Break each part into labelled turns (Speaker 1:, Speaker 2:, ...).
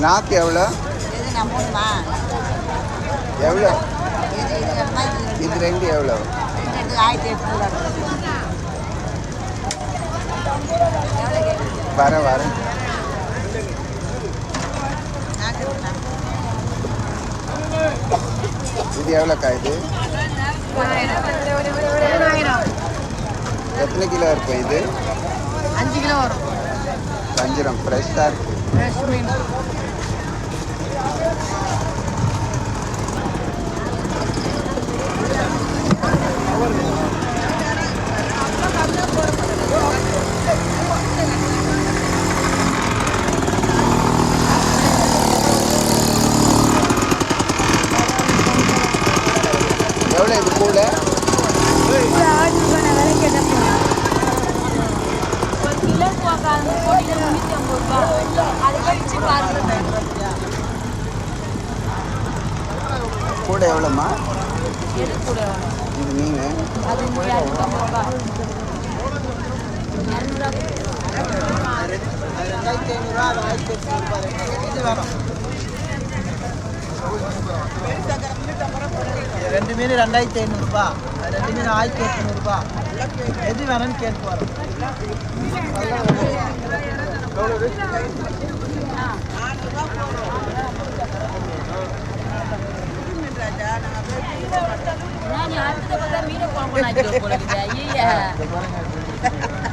Speaker 1: நாக்கு எவ்வளோ? எவ்வளோ?
Speaker 2: இது இது
Speaker 1: ரெண்டு எவ்வளோ?
Speaker 2: வர ரெண்டு
Speaker 1: வரேன் இது எவ்வளோக்கா இது? எத்தனை கிலோ இருக்கும் இது?
Speaker 2: அஞ்சு கிலோ வரும்.
Speaker 1: வஞ்சிரம் ஃப்ரெஷ்ஷாக இருக்கு
Speaker 2: ஃப்ரெஷ் மீன்
Speaker 1: எவ்வளோ இது கூட
Speaker 3: ஒரு கிலோ போடுறாங்க கோடிக்கு முந்நூற்றி ஐம்பது ரூபா அதை கழிச்சு பாருங்க
Speaker 1: கூட எவ்வளோம்மா?
Speaker 3: எது கூட
Speaker 1: இது மீன்
Speaker 3: அது இரநூத்தம்பது ரூபா இரநூறுவா
Speaker 4: ரெண்டு மீன் ரெண்டாயிரத்தி ஐநூறுரூபா ரெண்டு மீன் ஆயிரத்தி எட்நூறுபா. எது வேணும்னு கேட்டு போகிறோம்
Speaker 3: நான்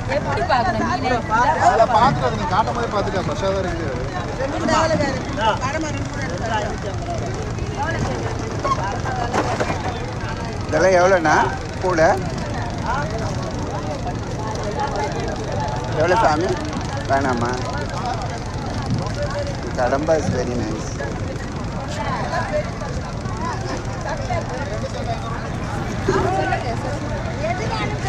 Speaker 3: எப்படி பார்க்கணும் மீனை
Speaker 5: அதில் பார்த்துட்டு அதை நீ காட்டும் போதே பார்த்துட்டா ஃப்ரெஷ்ஷாக தான் இருக்குது
Speaker 1: இதெல்லாம் எவ்வளோண்ணா கூட எவ்வளோ சாமி வேணாமா கடம்பா இஸ் வெரி நைஸ் எதுனாலும்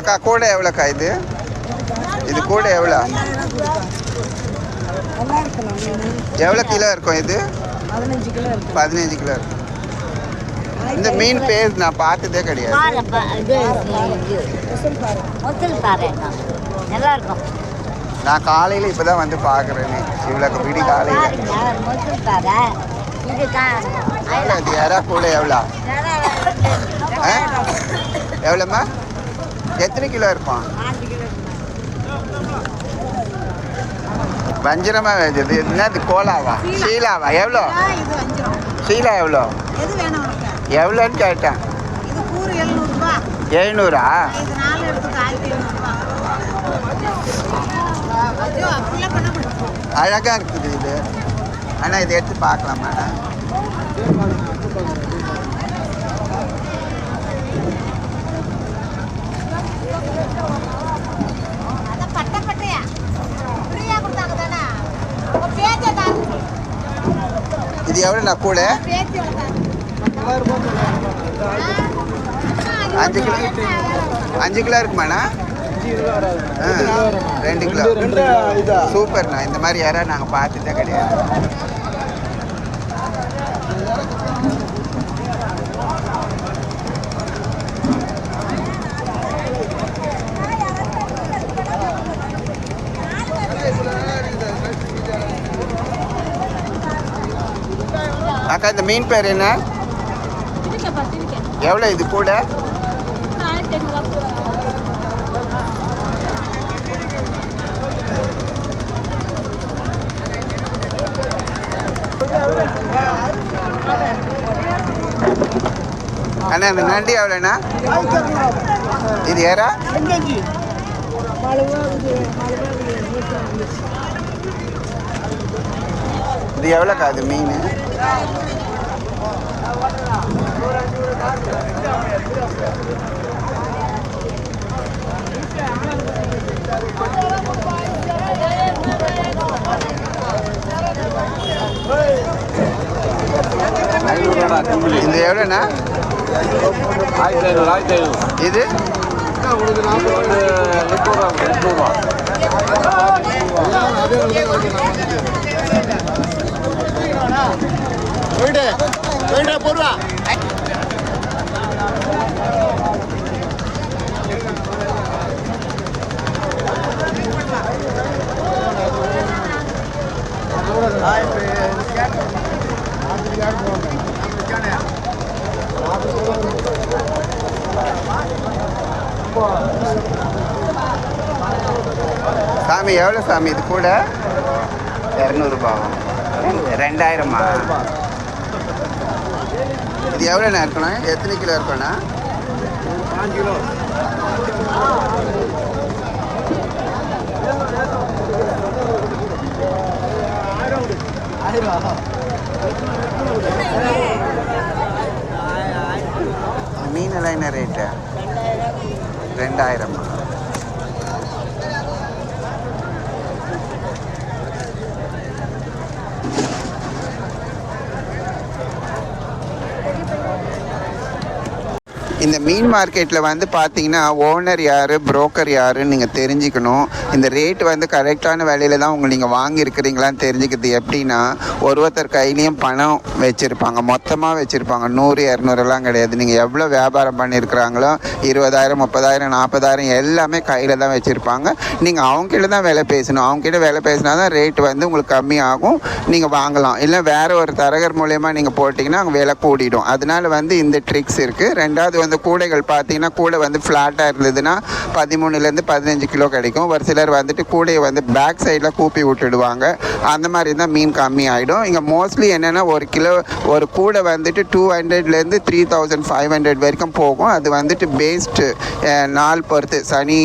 Speaker 1: அக்கா கூட எவ்வளோக்கா இது? இது கூட எவ்வளோ? எவ்வளோ கிலோ இருக்கும் இது?
Speaker 2: பதினஞ்சு கிலோ
Speaker 1: இருக்கும். இந்த மீன் பேர் நான் பார்த்ததே கிடையாது.
Speaker 2: நல்லா இருக்கும்
Speaker 1: நான் காலையில் இப்போ தான் வந்து பார்க்குறேனே. இவ்வளோ விடி காலையில்.
Speaker 2: இது
Speaker 1: யாரா கூட எவ்வளோ? ஆ? எவ்வளோம்மா? எத்தனை கிலோ இருக்கும்? வஞ்சிரமா வேஜது என்னது கோலாவா? ஷீலாவா எவ்வளோ?
Speaker 6: இது
Speaker 1: ஷீலா எவ்வளோ? எவ்வளோன்னு கேட்டேன்.
Speaker 6: இது
Speaker 1: எழுநூறா?
Speaker 6: இது
Speaker 1: அழகாக இருக்குது இது. ஆனால் இதை எடுத்து பார்க்கலாமா
Speaker 6: அதான் பட்டை பட்டையா ஃப்ரீயாக கொடுத்தாங்க தானே உங்கள் பேச்சை தான்
Speaker 1: இது எவ்வளோ நான் கூட? அஞ்சு கிலோ. அஞ்சு கிலோ இருக்குமாண்ணா? ஆ, ரெண்டு கிலோ. சூப்பர்ண்ணா. இந்த மாதிரி யாராவது நாங்கள் பார்த்ததே கிடையாது. அக்கா இந்த மீன் பேர் என்ன? எவ்வளோ இது கூட? அண்ணா இந்த நண்டு எவ்வளோண்ணா இது ஏறா இது எவ்வளோக்கா அது மீன்? இந்த எவ்வளோண்ணா?
Speaker 7: ஆயிரத்தி ஐநூறு ஆயிரத்தி ஐநூறு.
Speaker 1: இது?
Speaker 7: வந்து எட்நூறுவா எட்நூறுவா
Speaker 5: போயிட்டு போயிட்டு போடுவா.
Speaker 1: சாமி எவ்வளோ சாமி? இது கூட? இரநூறுபாவா ரெண்டாயிரமா? இது எவ்வளோண்ணா இருக்கணும் எத்தனை கிலோ இருக்கணும்ண்ணா மீனெல்லாம் என்ன ரேட்டு? ரெண்டாயிரமா? இந்த மீன் மார்க்கெட்டில் வந்து பார்த்தீங்கன்னா ஓனர் யார் புரோக்கர் யாருன்னு நீங்கள் தெரிஞ்சுக்கணும். இந்த ரேட் வந்து கரெக்டான விலையில தான் உங்களை நீங்கள் வாங்கியிருக்கிறீங்களான்னு தெரிஞ்சுக்கிறது எப்படின்னா ஒரு ஒருத்தர் கையிலையும் பணம் வச்சுருப்பாங்க. மொத்தமாக வச்சுருப்பாங்க. நூறு இரநூறுலாம் கிடையாது. நீங்கள் எவ்வளோ வியாபாரம் பண்ணியிருக்கிறாங்களோ இருபதாயிரம் முப்பதாயிரம் நாற்பதாயிரம் எல்லாமே கையில் தான் வச்சுருப்பாங்க. நீங்கள் அவங்ககிட்ட தான் விலை பேசணும். அவங்ககிட்ட விலை பேசினா தான் ரேட் வந்து உங்களுக்கு கம்மியாகும் நீங்கள் வாங்கலாம். இல்லை வேறு ஒரு தரகர் மூலயமா நீங்கள் போட்டிங்கன்னா அங்கே விலை கூடிடும். அதனால வந்து இந்த ட்ரிக்ஸ் இருக்குது ரெண்டாவது வந்து கூடைகள் பார்த்தீங்கன்னா கூடை வந்து ஃப்ளாட்டாக இருந்ததுன்னா பதிமூணுலேருந்து பதினஞ்சு கிலோ கிடைக்கும். ஒரு சிலர் வந்துட்டு கூடையை வந்து பேக் சைடில் கூப்பி விட்டுடுவாங்க. அந்த மாதிரி தான் மீன் கம்மி ஆகிடும் இங்கே மோஸ்ட்லி என்னென்னா ஒரு கிலோ ஒரு கூடை வந்துட்டு டூ ஹண்ட்ரட்லேருந்து த்ரீ தௌசண்ட் ஃபைவ் ஹண்ட்ரட் வரைக்கும் போகும். அது வந்துட்டு பேஸ்ட்டு நாள் பொறுத்து. சனி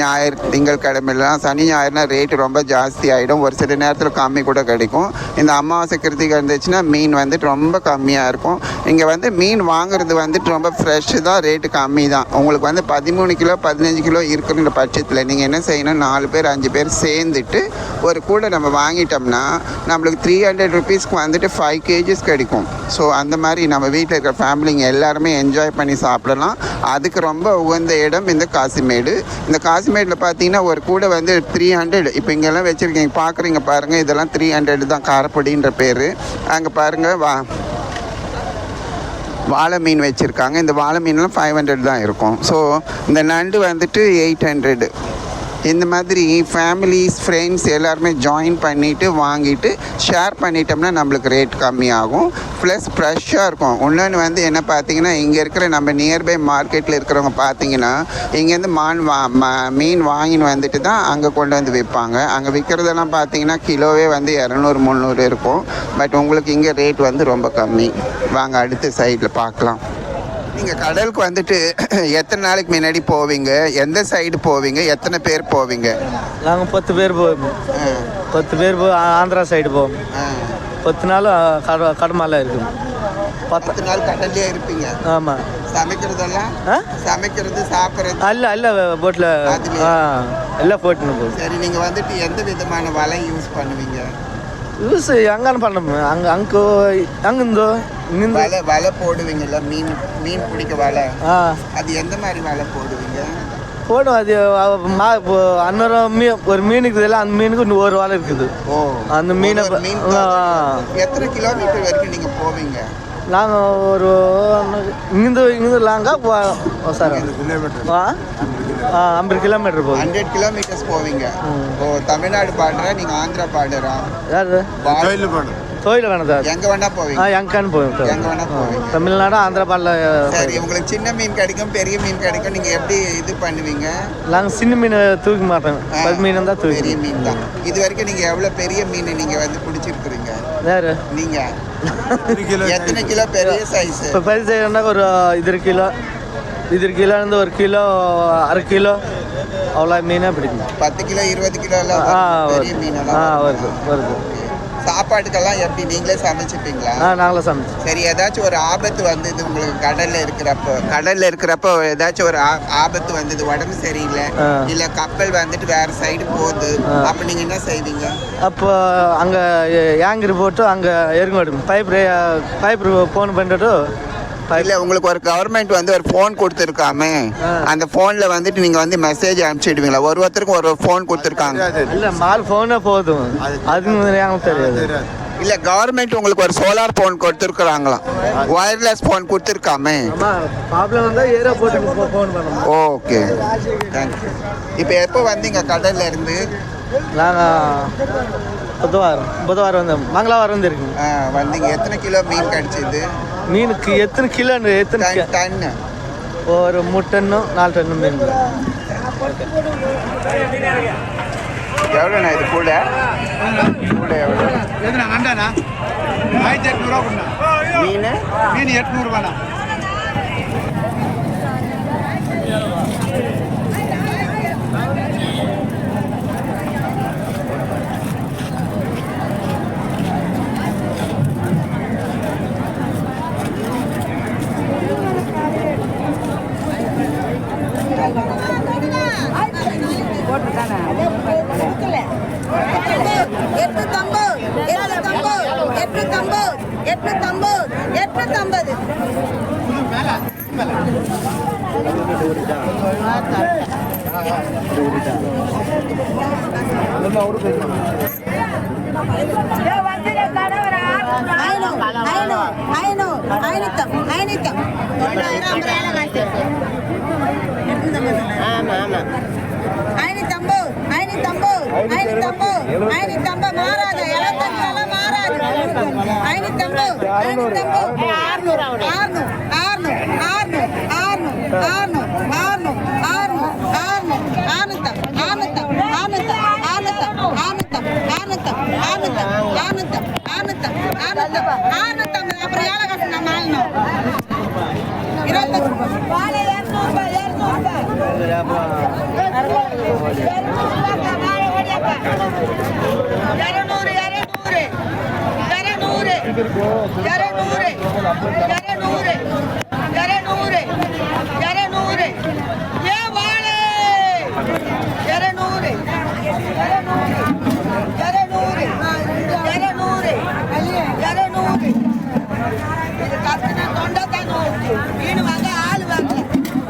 Speaker 1: ஞாயிறு திங்கட்கிழமைலாம் சனி ஞாயிறுனா ரேட்டு ரொம்ப ஜாஸ்தி ஆகிடும் ஒரு சில நேரத்தில் கம்மி கூட கிடைக்கும். இந்த அமாவாசை கிருத்திகை இருந்துச்சுன்னா மீன் வந்துட்டு ரொம்ப கம்மியாக இருக்கும். இங்கே வந்து மீன் வாங்குறது வந்துட்டு ரொம்ப ஃப்ரெஷ்ஷு தான். ரேட்டு கம்மி தான் உங்களுக்கு வந்து பதிமூணு கிலோ பதினஞ்சு கிலோ இருக்கிற பட்சத்தில் நீங்கள் என்ன செய்யணும்? நாலு பேர் அஞ்சு பேர் சேர்ந்துட்டு ஒரு கூடை நம்ம வாங்கிட்டோம்னா நம்மளுக்கு த்ரீ ஹண்ட்ரட் ருபீஸ்க்கு வந்துட்டு ஃபைவ் கேஜிஸ் கிடைக்கும். ஸோ அந்த மாதிரி நம்ம வீட்டில் இருக்கிற ஃபேமிலிங்க எல்லாருமே என்ஜாய் பண்ணி சாப்பிடலாம். அதுக்கு ரொம்ப உகந்த இடம் இந்த காசிமேடு. இந்த காசிமேடில் பார்த்தீங்கன்னா ஒரு கூடை வந்து த்ரீ ஹண்ட்ரட் இப்போ இங்கெல்லாம் வச்சுருக்கீங்க பார்க்குறீங்க பாருங்கள் இதெல்லாம் த்ரீ ஹண்ட்ரட் தான் காரப்பொடின்ற பேர். அங்கே பாருங்கள் வா. வாழை மீன் வச்சுருக்காங்க. இந்த வாழை மீன்லாம் ஃபைவ் ஹண்ட்ரட் தான் இருக்கும். ஸோ இந்த நண்டு வந்துட்டு எயிட் ஹண்ட்ரடு இந்த மாதிரி ஃபேமிலிஸ் ஃப்ரெண்ட்ஸ் எல்லாருமே ஜாயின் பண்ணிவிட்டு வாங்கிட்டு ஷேர் பண்ணிட்டோம்னா நம்மளுக்கு ரேட் கம்மியாகும். ப்ளஸ் ஃப்ரெஷ்ஷாக இருக்கும். இன்னொன்று வந்து என்ன பார்த்தீங்கன்னா இங்கே இருக்கிற நம்ம நியர்பை மார்க்கெட்டில் இருக்கிறவங்க பார்த்தீங்கன்னா இங்கேருந்து மான் வா ம- மீன் வாங்கின்னு வந்துட்டு தான் அங்கே கொண்டு வந்து விற்பாங்க. அங்கே விற்கிறதெல்லாம் பார்த்தீங்கன்னா கிலோவே வந்து இரநூறு முந்நூறு இருக்கும். பட் உங்களுக்கு இங்கே ரேட் வந்து ரொம்ப கம்மி. வாங்க அடுத்த சைடில் பார்க்கலாம். நீங்கள் கடலுக்கு வந்துட்டு எத்தனை நாளைக்கு முன்னாடி போவீங்க? எந்த சைடு போவீங்க? எத்தனை பேர் போவீங்க?
Speaker 4: நாங்கள் பத்து பேர் போவோம். பத்து பேர் போ ஆந்திரா சைடு போவோம். பத்து நாள் கட கடமால இருக்கும். பத்து
Speaker 1: நாள் கடல்லே இருப்பீங்க.
Speaker 4: ஆமாம்
Speaker 1: சமைக்கிறதெல்லாம்? சமைக்கிறது சாப்பிட்றது?
Speaker 4: அல்ல அல்ல போட்டில்? ஆ எல்லாம் போட்டுன்னு
Speaker 1: சரி நீங்கள் வந்துட்டு எந்த விதமான வலை யூஸ் பண்ணுவீங்க?
Speaker 4: யூஸ் எங்கன்னு பண்ண அங்கே அங்கே அங்கிருந்தோ இங்கிருந்து
Speaker 1: வலை வலை போடுவீங்கல்ல? மீன் மீன் பிடிக்க வலை.
Speaker 4: ஆ.
Speaker 1: அது எந்த மாதிரி வலை போடுவீங்க?
Speaker 4: போடும். அது மா இப்போ அன்னொரு மீ ஒரு மீன் இருக்குதுல்ல அந்த மீனுக்கு இன்னும் ஒரு வாழை இருக்குது.
Speaker 1: ஓ.
Speaker 4: அந்த மீனை
Speaker 1: மீன். எத்தனை கிலோமீட்டர் வரைக்கும் நீங்கள் போவீங்க?
Speaker 4: நாங்கள் ஒரு இங்கிருந்து இங்கிருந்து லாங்கா சார். ஆ? ஆ ஐம்பது கிலோமீட்டர் போகுது.
Speaker 1: ஹண்ட்ரட் கிலோமீட்டர்ஸ் போவீங்க. ஓ தமிழ்நாடு பாடுறா நீங்கள் ஆந்திரா பாடுறா
Speaker 4: யாரு?
Speaker 5: கோயில் போடு
Speaker 4: தொழில் வேணும் சார்.
Speaker 1: எங்க வேணா
Speaker 4: ஆ
Speaker 1: போவீங்க
Speaker 4: எங்கான்னு போகும் சார்.
Speaker 1: எங்க வேணா போவீங்க.
Speaker 4: தமிழ்நாடு ஆந்திரபாடில்
Speaker 1: சரி உங்களுக்கு சின்ன மீன் கிடைக்கும் பெரிய மீன் கிடைக்கும் நீங்க எப்படி இது பண்ணுவீங்க?
Speaker 4: நாங்கள் சின்ன மீன் தூக்க மாட்டோம்.
Speaker 1: ஆ,
Speaker 4: பல் மீன் தான்
Speaker 1: பெரிய
Speaker 4: தூக்கி
Speaker 1: மீன் தான். இது வரைக்கும் நீங்க எவ்வளவு பெரிய மீன் நீங்க வந்து பிடிச்சிருக்கிறீங்க?
Speaker 4: வேறு.
Speaker 1: நீங்க. எத்தனை கிலோ பெரிய சைஸ்
Speaker 4: இப்போ பரிசு செய்யணும்னா ஒரு இது கிலோ. இது கிலோலேருந்து ஒரு கிலோ அரை கிலோ. அவ்வளோ மீனாக பிடிக்கும்.
Speaker 1: பத்து கிலோ இருபது கிலோ
Speaker 4: ஆ.
Speaker 1: பெரிய
Speaker 4: வருது. ஆ. வருது வருது.
Speaker 1: சாப்பாட்டுக்கெல்லாம் எப்படி? நீங்களே சமைச்சிப்பீங்களா?
Speaker 4: ஆ நாங்களே சமைச்சு
Speaker 1: சரி ஏதாச்சும் ஒரு ஆபத்து வந்தது உங்களுக்கு கடல்ல இருக்கிறப்போ? கடல்ல இருக்கிறப்போ ஏதாச்சும் ஒரு ஆ- ஆபத்து வந்தது உடம்பு சரியில்லை. இல்ல கப்பல் வந்துட்டு வேற சைடு போகுது. அப்ப நீங்க என்ன செய்வீங்க?
Speaker 4: அப்போ அங்கே ஏங்கிரி போட்டு அங்கே எருங்கோடு பைப் பைப் ஃபோன் பண்ணிட்டு
Speaker 1: இல்ல உங்களுக்கு ஒரு கவர்மெண்ட் வந்து ஒரு ஃபோன் கொடுத்துருக்காமே. அந்த போன்ல வந்துட்டு நீங்க வந்து மெசேஜ் அனுப்பிச்சிடுவீங்களா? ஒரு ஒருத்தருக்கும் ஒரு ஃபோன் கொடுத்துருக்காங்க.
Speaker 4: இல்லை மால் ஃபோனே போதும். எங்களுக்கு தெரியாது.
Speaker 1: இல்ல கவர்மெண்ட் உங்களுக்கு ஒரு சோலார் போன் கொடுத்துருக்குறாங்களாம். ஒயர்லெஸ் போன் கொடுத்துருக்காமே. ஓகே. தேங்க்யூ இப்போ எப்போ வந்தீங்க கடல்ல இருந்து?
Speaker 4: நாங்கள் புதவாரம் புதவாரம் வந்து மங்களாவாரம் வந்து இருக்குங்க
Speaker 1: வந்தீங்க. எத்தனை கிலோ மீன் கிடைச்சது?
Speaker 4: மீனுக்கு எத்தனை கிலோன்னு எத்தனை
Speaker 1: டன்னு
Speaker 4: ஒரு மூணு டன்னு நாலு டன்னு மீன்.
Speaker 1: எவ்வளோண்ணா இது கூட? கூட எவ்வளோ?
Speaker 5: எதுனா நண்டாண்ணா ஆயிரத்தி எட்நூறுவா கொடுண்ணா.
Speaker 1: மீன்?
Speaker 5: மீன் எட்நூறுவாண்ணா.
Speaker 6: ఆయన తంబు ఆయన తంబు ఆయన తంబు ఆయన తంబ మహారాజు ఎలా తంబు ఎలా మహారాజు ఆయన తంబు ఆయన తంబు ఆరు ఆరు ஆறுநூத்தம் ஆறுநூத்தம் அப்புறம் ஏழை காசு நம்ம ஆளணும் இருபத்தஞ்சு வாழை இரநூறுபா இரநூறுபா இரநூறு இரநூறு இரநூறு இரநூறு